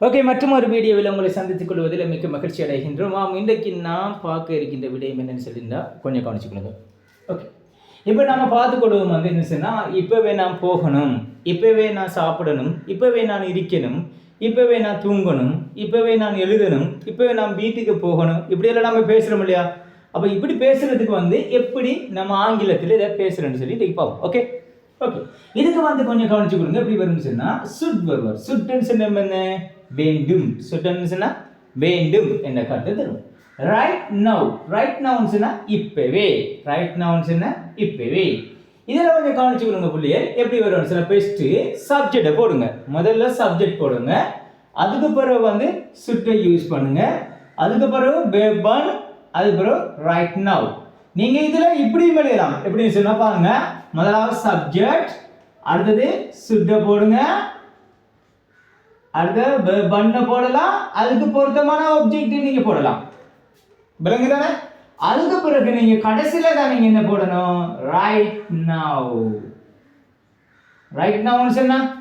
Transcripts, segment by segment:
Okay மற்றும் ஒரு வீடியோவில் உங்களை சந்தித்துக் கொள்வதில் மிக்க மகிழ்ச்சி அடைகின்றோம். ஆம் இன்றைக்கு நாம் பார்க்க இருக்கின்ற விடயம் என்னன்னு சொல்லியிருந்தா கொஞ்சம் கவனிச்சுக்கொள்ளுங்க ஓகே. இப்போ நம்ம பார்த்து கொள்வோம் வந்து என்ன சொன்னால் இப்போவே நான் போகணும் இப்போவே நான் சாப்பிடணும் இப்போவே நான் இருக்கணும் இப்போவே நான் தூங்கணும் இப்போவே நான் எழுதணும் இப்போவே நான் வீட்டுக்கு போகணும் இப்படியெல்லாம் நம்ம பேசுகிறோம் இல்லையா? அப்போ இப்படி பேசுறதுக்கு வந்து எப்படி நம்ம ஆங்கிலத்தில் இதை பேசுகிறோன்னு சொல்லி இன்றைக்கி பார்ப்போம். ஓகே? ஓகே. இதுக்கு வந்து கொஞ்சம் கவனிச்சு கொடுங்க எப்படி வரும்னு சொன்னா சுட் வருவார். சுட்டுன்னு சொன்ன என்ன? வேண்டும். சுட்டன்னு சொன்னா வேண்டும் என்ற கருத்து தரும். ரைட் நவ் ரைட் நவுன்னு சொன்னால் இப்பவே. ரைட் நவுன்னு சொன்னா இப்பவே. இதில் கொஞ்சம் கவனிச்சு கொடுங்க பிள்ளைய. எப்படி வரும்? சில பெஸ்ட்டு சப்ஜெக்டை போடுங்க. முதல்ல சப்ஜெக்ட் போடுங்க. அதுக்கு பிறகு வந்து சுட்டை யூஸ் பண்ணுங்க. அதுக்கு பிறகு பேபன் அதுக்கு பிறகு ரைட் நவ் நீங்க இதுல இப்படியும் எழுதலாம். எப்படின்னு சொன்னா பாருங்க. முதலாவது சப்ஜெக்ட் அடுத்தது சுட்டை போடுங்க. அடுத்து பண்ண போடலாம். அதுக்கு பொருத்தமான ஆப்ஜெக்ட் நீங்க போடலாம். விளங்கு தானே? அதுக்கு பிறகு நீங்க கடைசியில தான் நீங்க என்ன போடணும்? ரைட் நவ் ரைட் நவுன்னு சொன்னா?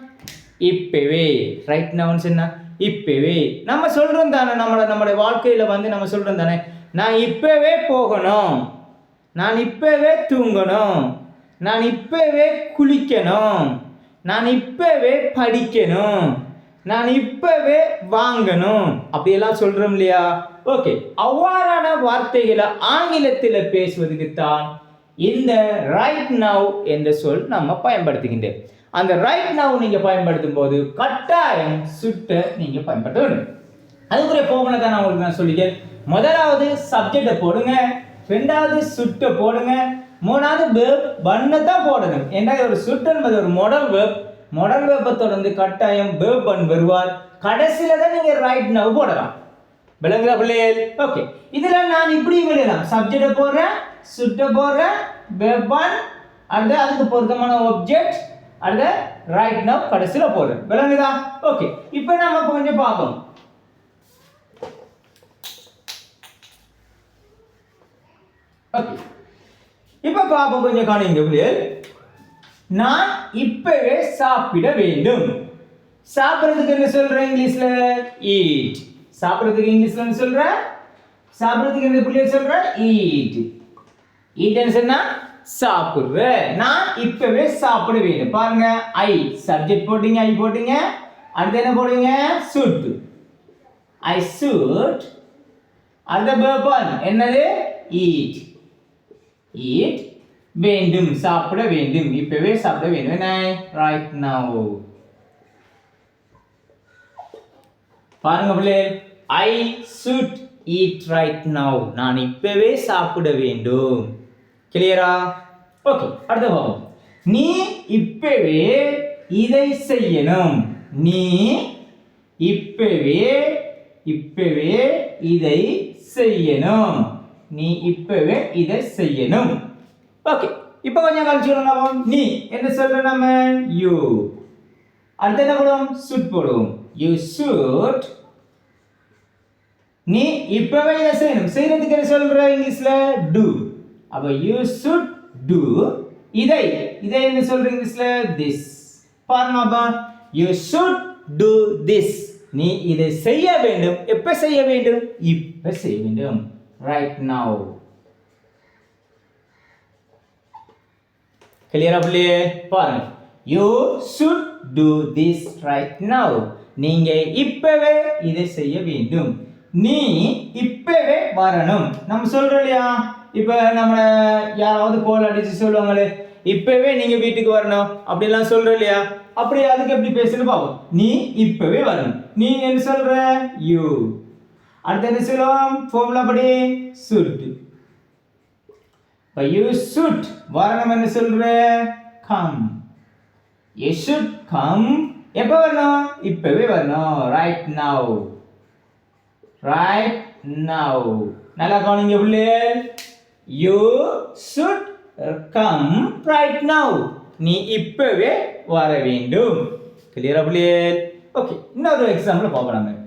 இப்பவே. ரைட் நவுன்னு சொன்னா? இப்பவே. நம்ம சொல்றோம் தானே நம்மளை நம்மளுடைய வாழ்க்கையில வந்து நம்ம சொல்றோம் தானே? நான் இப்பவே போகணும். நான் இப்பவே தூங்கணும். நான் இப்பவே குளிக்கணும். நான் இப்பவே படிக்கணும். நான் இப்பவே வாங்கணும். அப்படியெல்லாம் சொல்றோம் இல்லையா? ஓகே அவ்வாறான வார்த்தைகளை ஆங்கிலத்தில் பேசுவதுக்கு தான் இந்த ரைட் நவ் என்ற சொல் நம்ம பயன்படுத்துகின்றேன் அந்த ரைட் நவ் நீங்க பயன்படுத்தும் போது கட்டாயம் சுட்ட நீங்க பயன்படுத்த வேண்டும். அதுக்குரிய போகணும் தான் நான் உங்களுக்கு நான் சொல்லிக்கிறேன் முதலாவது சப்ஜெக்டை போடுங்க. ரெண்டாவது சுட்டை போடுங்க. மூணாவது வேர்ப் பண்ணை தான் போடணும். ஏன்னா ஒரு சுட் என்பது ஒரு மொடல் வேர்ப் மொடல் வேப்பை தொடர்ந்து கட்டாயம் வேப்பன் வருவார் கடைசியில தான் நீங்க ரைட் நவ் போடலாம். விளங்குதா பிள்ளைகள் ஓகே இதுல நான் இப்படி எழுதலாம் சப்ஜெக்டை போடுறேன் சுட்டை போடுறேன் வேப்பன் அடுத்து அதுக்கு பொருத்தமான ஆப்ஜெக்ட் அடுத்து ரைட் நவ் கடைசியில போடுறேன். விளங்குதா? ஓகே இப்போ நம்ம கொஞ்சம் பார்ப்போம். ஓகே இப்போ பார்ப்போம் கொஞ்சம் காணுங்க பிள்ளைகள் நான் இப்பவே சாப்பிட வேண்டும். சாப்பிட்றதுக்கு என்ன சொல்ற இங்கிலீஷ்ல? ஈட் சாப்பிட்றதுக்கு இங்கிலீஷ்ல என்ன சொல்ற? சாப்பிட்றதுக்கு என்ன புள்ளிய சொல்ற? ஈட் ஈட் என்ன சொன்னா? சாப்பிடுற. நான் இப்பவே சாப்பிட வேண்டும். பாருங்க. ஐ சப்ஜெக்ட் போட்டீங்க ஐ போட்டீங்க. அடுத்து என்ன போடுவீங்க? சுட் ஐ சுட் அடுத்த பேர்பன் என்னது? ஈட் ஈட் வேண்டும் சாப்பிட வேண்டும். இப்பவே சாப்பிட வேண்டும். என்ன ரைட் நவ் பாருங்க பிள்ளை I should eat right now நான் இப்பவே சாப்பிட வேண்டும். கிளியரா ஓகே அடுத்த பாவம். நீ இப்பவே இதை செய்யணும். நீ இப்பவே இப்பவே இதை செய்யணும். நீ இப்பவே இதை செய்யணும். ஓகே இப்போ கொஞ்சம் கழிச்சுக்கணும் நீ என்ன சொல்ற நம்ம? யூ அடுத்து என்ன போடுவோம் சுட் போடுவோம் யூ சுட் நீ இப்பவே இதை செய்யணும். செய்யறதுக்கு என்ன சொல்ற இங்கிலீஷ்ல? டு அப்ப யூ சுட் டு இதை. இதை என்ன சொல்ற இங்கிலீஷ்ல? திஸ் பாருங்க அப்பா. யூ சுட் டு திஸ் நீ இதை செய்ய வேண்டும். எப்ப செய்ய வேண்டும்? இப்ப செய்ய வேண்டும். ரைட் நவ் கிளியரா பிள்ளையே பாருங்க you should do this right now நீங்க இப்பவே இதை செய்ய வேண்டும். நீ இப்பவே வரணும். நம்ம சொல்றோம் இல்லையா? இப்ப நம்ம யாராவது கோல் அடிச்சு சொல்லுவாங்களே இப்பவே நீங்க வீட்டுக்கு வரணும். அப்படிலாம் சொல்றோம் இல்லையா? அப்படி அதுக்கு எப்படி பேசணும் பார்ப்போம். நீ இப்பவே வரணும். நீ என்ன சொல்ற? யூ அடுத்து என்ன சொல்லுவோம்? ஃபார்முலா படி சுட் இப்போ யூ சுட் வரணும் என்ன சொல்ற? கம் யூ சுட் கம் எப்போ வரணும்? இப்பவே வரணும். ரைட் நவ் ரைட் நவ் நல்லா கவனிங்க பிள்ளைகள் you should come right now நீ இப்பவே வர வேண்டும். கிளியரா பிள்ளைகள் ஓகே இன்னொரு எக்ஸாம்பிள் பார்ப்போம்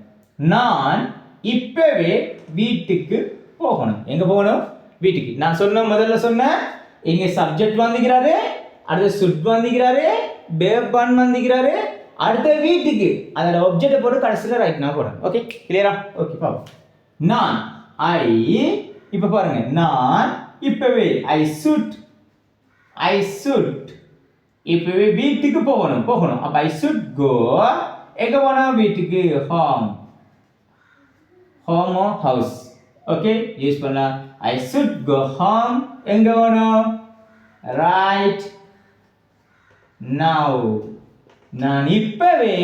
நான் இப்பவே வீட்டுக்கு போகணும். எங்க போகணும்? வீட்டுக்கு. நான் சொன்ன முதல்ல சொன்னேன் இங்கே சப்ஜெக்ட் வந்துக்கிறாரு அடுத்து சுட் வந்துக்கிறாரு பேப்பான் வந்துக்கிறாரு அடுத்த வீட்டுக்கு. அதோட ஒப்ஜெக்டை போட்டு கடைசியில் ரைட் நான் போடுறேன் ஓகே கிளியரா ஓகே பாப்போம். நான் ஐ இப்போ பாருங்க. நான் இப்பவே ஐ சுட் ஐ சுட் இப்பவே வீட்டுக்கு போகணும் போகணும். அப்போ ஐ சுட் கோ எங்கே போனோம் வீட்டுக்கு? ஹோம் ஹோமோ ஹவுஸ் ஓகே யூஸ் பண்ணலாம். ஐ சுட் கோ ஹோம் எங்க வேணும் ரைட் நவ் நான் இப்பவே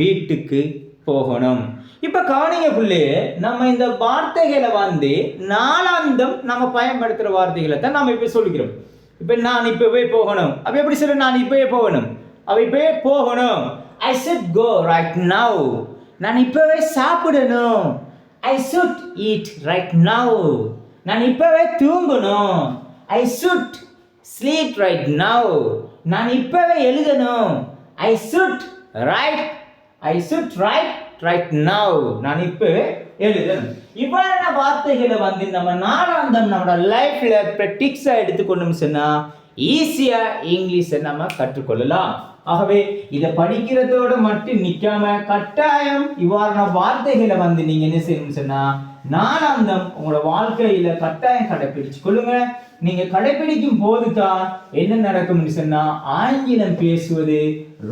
வீட்டுக்கு போகணும். இப்ப கவனிங்க புள்ளே நம்ம இந்த வார்த்தைகளை வந்து நாளாந்தம் நம்ம பயன்படுத்துகிற வார்த்தைகளை தான் நம்ம இப்போ சொல்லிக்கிறோம் இப்போ நான் இப்பவே போகணும். அப்ப எப்படி சொல்ல? நான் இப்பவே போகணும். அவ இப்பவே போகணும். ஐ சுட் கோ ரைட் நவ் நான் இப்பவே சாப்பிடணும். I should eat right now நான் இப்பவே தூங்கணும். I should sleep right now நான் இப்பவே எழுதணும். I should write I should write right now நான் இப்பவே எழுதணும். இவ்வாறான வார்த்தைகளை வந்து நம்ம நாளாந்தம் நம்மளோட லைஃப்ல ப்ராக்டிக்ஸா எடுத்துக்கொண்டோம் சொன்னா ஈஸியா இங்கிலீஷை நம்ம கற்றுக்கொள்ளலாம். ஆகவே இதை படிக்கிறதோட மட்டும் நிற்காம கட்டாயம் இவ்வாறான வார்த்தைகளை வந்து நீங்க என்ன செய்யணும்னு சொன்னா நாலாந்தம் உங்களோட வாழ்க்கையில கட்டாயம் கடைபிடிச்சு கொள்ளுங்க. நீங்க கடைபிடிக்கும் போது தான் என்ன நடக்கும்னு சொன்னா ஆங்கிலம் பேசுவது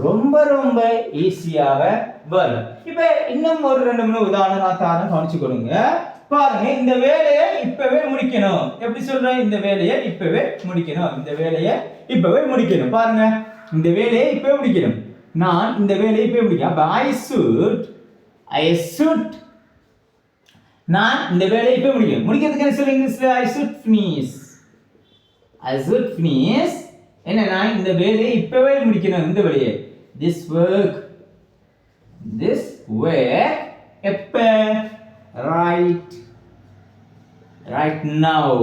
ரொம்ப ரொம்ப ஈஸியாக வரும். இப்ப இன்னும் ஒரு ரெண்டு மூணு உதாரணம் நான் தாரம் கவனிச்சு கொடுங்க பாருங்க இந்த வேலையை இப்பவே முடிக்கணும். எப்படி சொல்றேன் இந்த வேலையை இப்பவே முடிக்கணும். இந்த வேலையை இப்பவே முடிக்கணும். பாருங்க இந்த வேலையை இப்பவே முடிக்கணும். நான் இந்த வேலையை இப்பவே முடிக்கணும். அப்ப ஐ சுட் ஐ சுட் நான் இந்த வேலையை இப்போ முடிக்கணும். முடிக்கிறதுக்கு என்ன சொல்லுங்க இங்கிலீஷ்ல? ஐ should finish I should finish என்ன நான் இந்த வேலையை இப்பவே முடிக்கணும் இந்த வேலையை. திஸ் ஒர்க் திஸ் ஒர்க் எப்ப? ரைட் ரைட் நவ்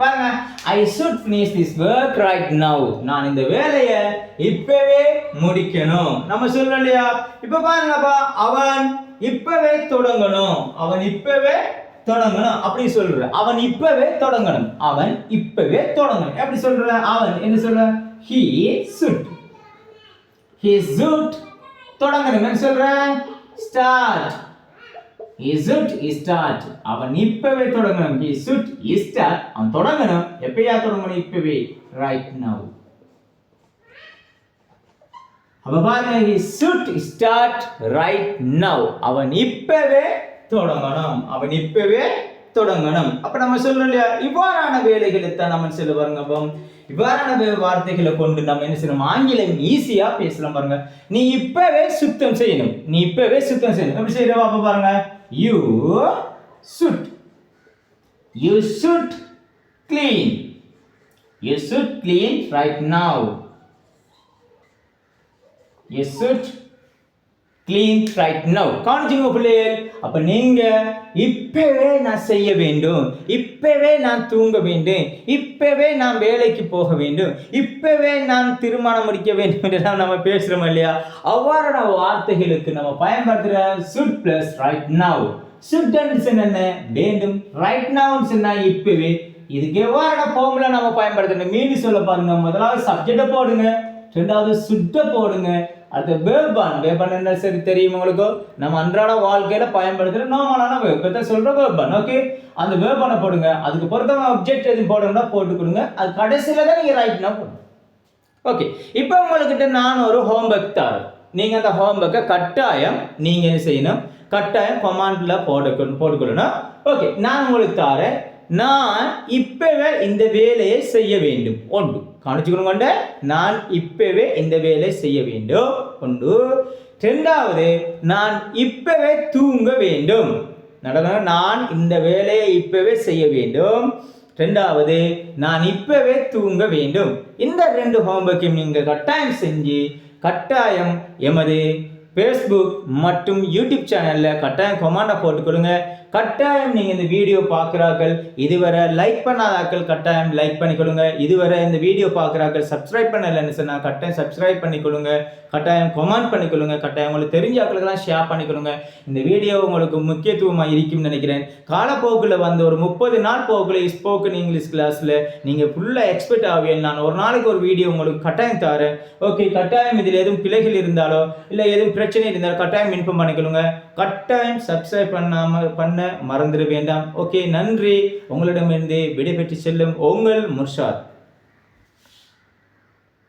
பாருங்க. I should finish this work right now நான் இந்த வேலையை இப்பவே முடிக்கணும். நம்ம சொல்லலையா? இப்போ இப்ப பாருங்கப்பா அவன் இப்பவே தொடங்கணும். அவன் இப்பவே தொடங்கணும். அப்படி சொல்ற. அவன் இப்பவே தொடங்கணும். அவன் இப்பவே தொடங்கணும். எப்படி சொல்ற? அவன் என்ன சொல்ற? ஹி சுட் ஹி சுட் தொடங்கணும். என்ன சொல்ற? ஸ்டார்ட் he should ஸ்டார்ட் அவன் இப்பவே தொடங்கணும். ஹி சுட் ஸ்டார்ட் அவன் தொடங்கணும். எப்பயா தொடங்கணும்? இப்பவே. ரைட் நவ் அப்ப பாருங்க he should start right அவன் இப்பவே தொடங்கணும். அவன் இப்பவே தொடங்கணும். அப்ப நம்ம சொல்றோம் இல்லையா இவ்வாறான வேலைகளை தான் நம்ம சொல்ல பாருங்க அப்போ. இவ்வாறான வார்த்தைகளை கொண்டு நம்ம என்ன செய்யணும்? ஆங்கிலம் ஈஸியா பேசலாம் பாருங்க. நீ இப்பவே சுத்தம் செய்யணும். நீ இப்பவே சுத்தம் செய்யணும். எப்படி செய்யறோம் அப்ப பாருங்க. You should you should clean you should clean right now you should clean right now காணிச்சுங்க பிள்ளைகள். அப்போ நீங்கள் இப்பவே நான் செய்ய வேண்டும். இப்பவே நான் தூங்க வேண்டும். இப்பவே நான் வேலைக்கு போக வேண்டும். இப்பவே நான் திருமணம் முடிக்க வேண்டும் என்றெல்லாம் நம்ம பேசுகிறோம் இல்லையா? அவ்வாறான வார்த்தைகளுக்கு நம்ம பயன்படுத்துகிற should plus right now should என்ன? வேண்டும். ரைட் நவ்னு சொன்னால் இப்பவே. இதுக்கு எவ்வாறான ஃபார்முலா நம்ம பயன்படுத்தணும்? மீன் சொல்ல பாருங்க. முதலாவது சப்ஜெக்டை போடுங்க. ரெண்டாவது சுட்ட போடுங்க. அடுத்து வேர்பான். வேர்பான் என்ன சரி தெரியும் உங்களுக்கு? நம்ம அன்றாட வாழ்க்கையில பயன்படுத்துற நார்மலான வேப்பத்தை சொல்ற வேர்பான் ஓகே அந்த வேர்பானை போடுங்க. அதுக்கு பொறுத்தவங்க அப்ஜெக்ட் எதுவும் போடணும்னா போட்டு கொடுங்க. அது கடைசியில தான் நீங்க ரைட்னா போடணும். ஓகே இப்போ உங்கள்கிட்ட நான் ஒரு ஹோம்ஒர்க் தரேன். நீங்கள் அந்த ஹோம்ஒர்க்கை கட்டாயம் நீங்கள் என்ன செய்யணும்? கட்டாயம் கொமாண்டில் போட்டுக்கணும் போட்டுக்கொள்ளணும். ஓகே நான் உங்களுக்கு தரேன். நான் இப்பவே இந்த வேலையை செய்ய வேண்டும். ஒன்று. கவனிச்சுக்கணும் கொண்டு நான் இப்பவே இந்த வேலையை செய்ய வேண்டும். ஒன்று ரெண்டாவது நான் இப்பவே தூங்க வேண்டும். நடக்கணும் நான் இந்த வேலையை இப்பவே செய்ய வேண்டும். ரெண்டாவது நான் இப்பவே தூங்க வேண்டும். இந்த ரெண்டு ஹோம்ஒர்க்கையும் நீங்கள் கட்டாயம் செஞ்சு கட்டாயம் எமது ஃபேஸ்புக் மற்றும் யூடியூப் சேனலில் கட்டாயம் கொமாண்டை போட்டுக்கொடுங்க கட்டாயம் நீங்கள் இந்த வீடியோ பார்க்குறாக்கள் இதுவரை லைக் பண்ணாதாக்கள் கட்டாயம் லைக் பண்ணிக்கொள்ளுங்க இதுவரை இந்த வீடியோ பார்க்குறாக்கள் சப்ஸ்கிரைப் பண்ணலைன்னு சொன்னால் கட்டாயம் சப்ஸ்கிரைப் பண்ணிக்கொள்ளுங்க கட்டாயம் கொமெண்ட் பண்ணி கொடுங்க. கட்டாயம் உங்களுக்கு தெரிஞ்ச ஆக்களுக்கெல்லாம் ஷேர் பண்ணிக்கொள்ளுங்க இந்த வீடியோ உங்களுக்கு முக்கியத்துவமாக இருக்கும்னு நினைக்கிறேன். காலப்போக்கில் வந்து ஒரு முப்பது நாள் போக்கில் ஸ்போக்கன் இங்கிலீஷ் கிளாஸில் நீங்கள் ஃபுல்லாக எக்ஸ்பெக்ட் ஆகுவேன் நான் ஒரு நாளைக்கு ஒரு வீடியோ உங்களுக்கு கட்டாயம் தரேன். ஓகே கட்டாயம் இதில் எதுவும் பிழைகள் இருந்தாலோ இல்லை எதுவும் பிரச்சனை இருந்தால் கட்டாயம் இன்ஃபார்ம் பண்ணிக்கொள்ளுங்க. கட்டாயம் சப்ஸ்கிரைப் பண்ணாமல் பண்ண மறந்துட வேண்டாம். ஓகே நன்றி. உங்களிடமிருந்து விடைபெற்று செல்லும் உங்கள் முர்ஷாத்.